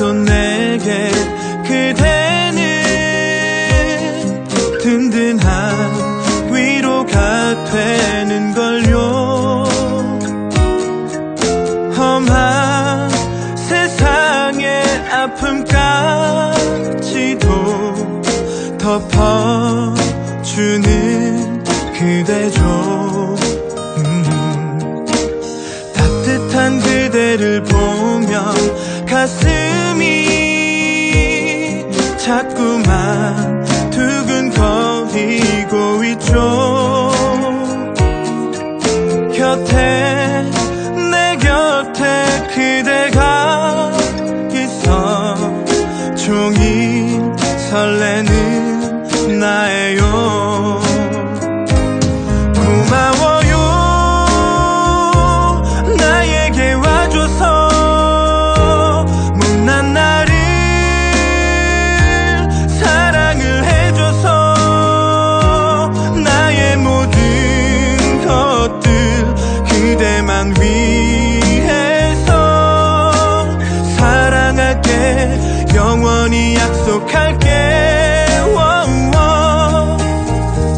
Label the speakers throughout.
Speaker 1: 내게 그대는 든든한 위로가 되는 걸요 험한 세상의 아픔까지도 덮어주는 그대죠 음. 따뜻한 그대를 보면 가슴이 자꾸만 영원히 약속할게.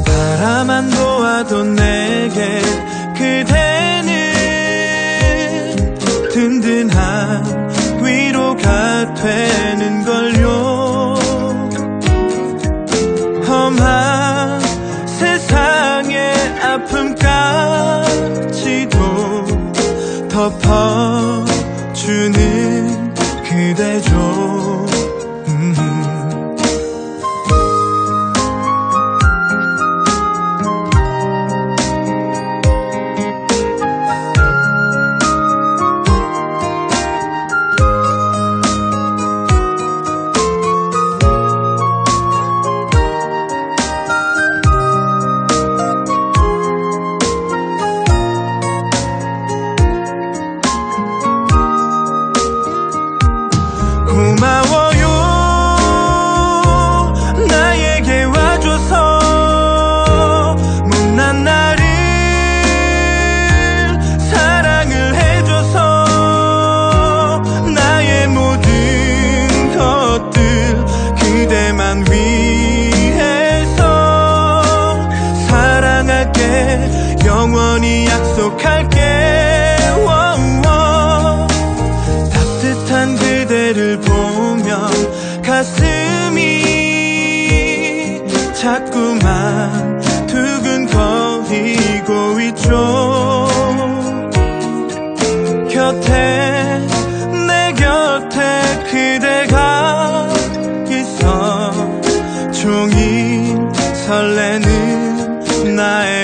Speaker 1: 바라만 보아도 내게 그대는 든든한 위로가 되는 걸요 험한 세상의 아픔까지도 덮어주는 영원히 약속할게. Wow, 따뜻한 그대를 보며 가슴이 자꾸만 두근거리고 있죠. 곁에 내 곁에 그대가 있어. 종일 설레는 나의